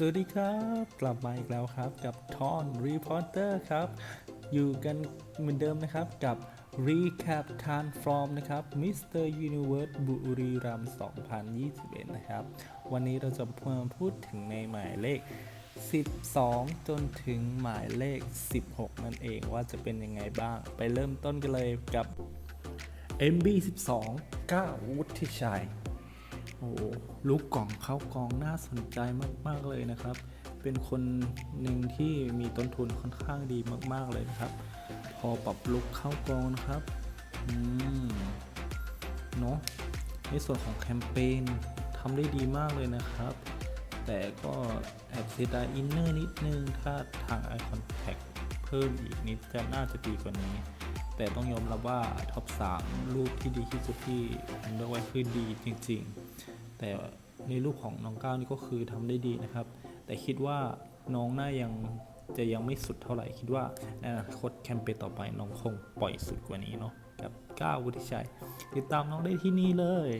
สวัสดีครับ กลับมาอีกแล้วครับกับทอนรีพอร์เตอร์ครับ อยู่กันเหมือนเดิมนะครับกับ Recap Transform นะครับ Mr. Universe บุรีรัมย์2021 นะครับ วันนี้เราจะมาพูดถึงในหมายเลข 12 จนถึงหมายเลข 16 นั่นเองว่าจะเป็นยังไงบ้าง ไปเริ่มต้นกันเลยกับ MB12 ก้าววุฒิชัย โอ้ลูกกล่องเข้ากองน่าสนใจมากๆเลยนะครับ เป็นคนหนึ่งที่มีต้นทุนค่อนข้างดีมากๆเลยนะครับ พอปรับลุกเข้ากองนะครับอืมเนาะในส่วนของแคมเปญทำได้ดีมากเลยนะครับ แต่ก็แอบเสียดายอินเนอร์นิดนึง ถ้าทาง Eye Contact เพิ่มอีกนิดจะน่าจะดีกว่านี้ แต่ต้องยอมรับว่าท็อป3ลูกที่ดีที่สุดที่ผมเลือกไว้คือดีจริง ๆ แต่ในลูกของน้องก้าวนี่ก็คือทำได้ดีนะครับ แต่คิดว่าน้องน่ายังจะยังไม่สุดเท่าไหร่ คิดว่าในอนาคตแคมเปญต่อไปน้องคงปล่อยสุดกว่านี้เนาะกับก้าววุฒิชัย ติดตามน้องได้ที่นี่เลย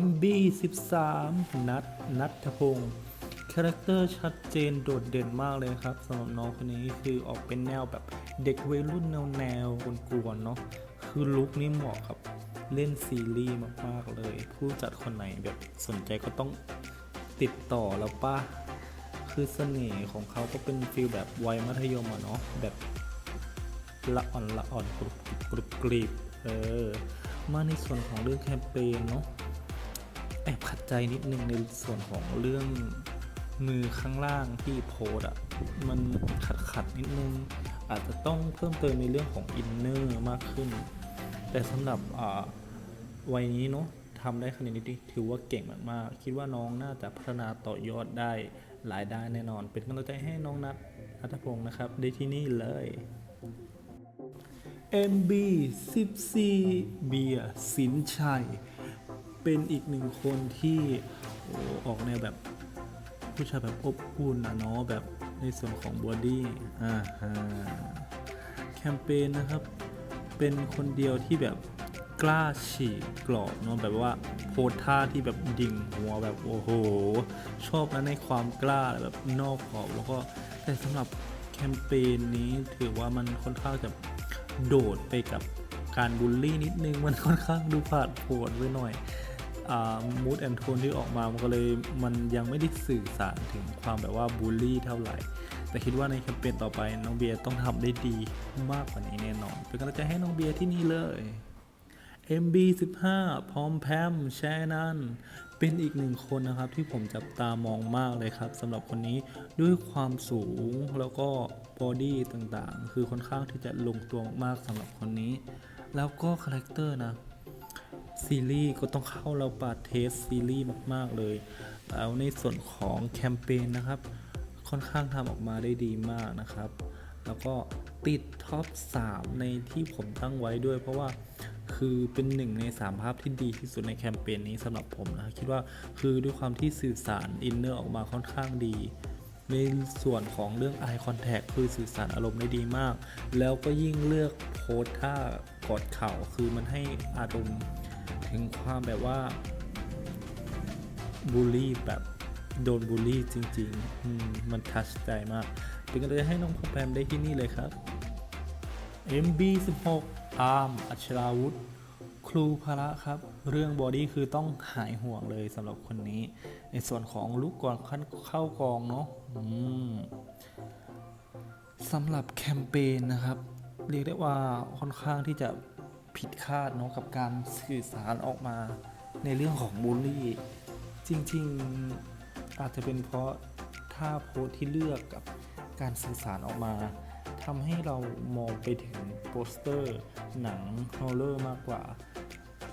MB13 นัทนัทพงศ์คาแรคเตอร์ชัดเจนโดดเด่นมากเลยครับสำหรับน้องคนนี้คือออกเป็นแนวแบบเด็กวัยรุ่นแนวแนวกวนๆเนาะคือลุคนี้เหมาะกับ เล่นซีรีส์มากๆเลย ผู้จัดคนไหนแบบสนใจก็ต้องติดต่อแล้วป้าคือเสน่ห์ของเขาก็เป็นฟีลแบบวัยมัธยมอะเนาะแบบละอ่อนละอ่อนกรุบกรุบกรีบเออ มาในส่วนของเรื่องแคมเปญเนาะแอบขัดใจนิดนึงในส่วนของเรื่องมือข้างล่างที่โพสอะมันขัดขัดนิดนึง อาจจะต้องเพิ่มเติมในเรื่องของอินเนอร์มากขึ้น แต่สำหรับอ่า วัยนี้เนาะทำได้ขนาดนี้ถือว่าเก่งมากๆ คิดว่าน้องน่าจะพัฒนาต่อยอดได้หลายด้านแน่นอน เป็นกำลังใจให้น้องนัทอัตพงศ์นะครับได้ที่นี่เลย MB 14เบียร์สินชัย เป็นอีกหนึ่งคนที่อออกแนวแบบผู้ชายแบบอบอุ่นนะเนาะแบบในส่วนของบอดี้อ่าฮะแคมเปญนะครับ เป็นคนเดียวที่แบบ กล้าฉีกกรอบเนาะแบบว่าโพสท่าที่แบบดิ่งหัวแบบโอ้โห ชอบนะในความกล้าแบบนอกกรอบแล้วก็แต่สำหรับแคมเปญนี้ถือว่ามันค่อนข้างจะโดดไปกับการบูลลี่นิดนึงมันค่อนข้างดูผาดโผนไว้หน่อยมูดแอนโทนที่ออกมามันก็เลยมันยังไม่ได้สื่อสารถึงความแบบว่าบูลลี่เท่าไหร่ แต่คิดว่าในแคมเปญต่อไปน้องเบียร์ต้องทำได้ดีมากกว่านี้แน่นอน เป็นกำลังใจให้น้องเบียร์ที่นี่เลย MB15 พร้อมแพมแชนันเป็นอีกหนึ่งคนนะครับที่ผมจับตามองมากเลยครับสำหรับคนนี้ด้วยความสูงแล้วก็บอดี้ต่างๆ คือค่อนข้างที่จะลงตัวมากๆสำหรับคนนี้ แล้วก็คาแรคเตอร์นะซีรีส์ก็ต้องเข้าเราปาดเทสซีรีส์มากๆเลย แล้วในส่วนของแคมเปญนะครับ ค่อนข้างทำออกมาได้ดีมากนะครับ แล้วก็ติดท็อป 3 ในที่ผมตั้งไว้ด้วยเพราะว่า คือเป็นหนึ่งใน 3 ภาพที่ดีที่สุดในแคมเปญนี้สำหรับผมนะคิดว่าคือด้วยความที่สื่อสารอินเนอร์ออกมาค่อนข้างดี ในส่วนของเรื่อง eye contact คือสื่อสารอารมณ์ได้ดีมาก แล้วก็ยิ่งเลือกโพสท่ากอดเข่าคือมันให้อารมณ์ถึงความแบบว่าบูลลี่แบบโดนบูลลี่จริงๆมมันทัชใจมาก เป็นกันเลยให้น้องพอแพมได้ที่นี่เลยครับ MB16 อามอัชราวุธ ครูพระครับ เรื่องบอดี้คือต้องหายห่วงเลยสำหรับคนนี้ ในส่วนของลูกก่อนขั้นเข้ากองเนาะสำหรับแคมเปญนะครับ เรียกได้ว่าค่อนข้างที่จะผิดคาดเนาะกับการสื่อสารออกมาในเรื่องของบูลลี่ จริงๆอาจจะเป็นเพราะท่าโพสที่เลือกกับการสื่อสารออกมา ทำให้เรามองไปถึงโปสเตอร์ หนังฮอลเลอร์มากกว่า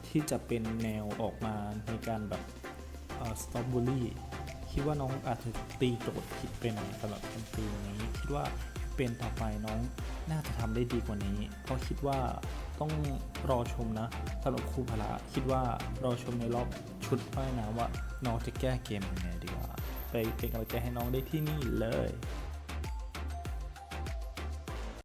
ที่จะเป็นแนวออกมาในการแบบสต็อปบูลลี่คิดว่าน้องอาจจะตีโจทย์ผิดไปหน่อยสำหรับแคมเปญนี้คิดว่าเปญต่อไปน้องน่าจะทำได้ดีกว่านี้ เพราะคิดว่าต้องรอชมนะสำหรับครูพละคิดว่ารอชมในรอบชุดว่ายน้ำว่าน้องจะแก้เกมยังไงดีกว่าไปเป็นกำลังใจให้น้องได้ที่นี่เลย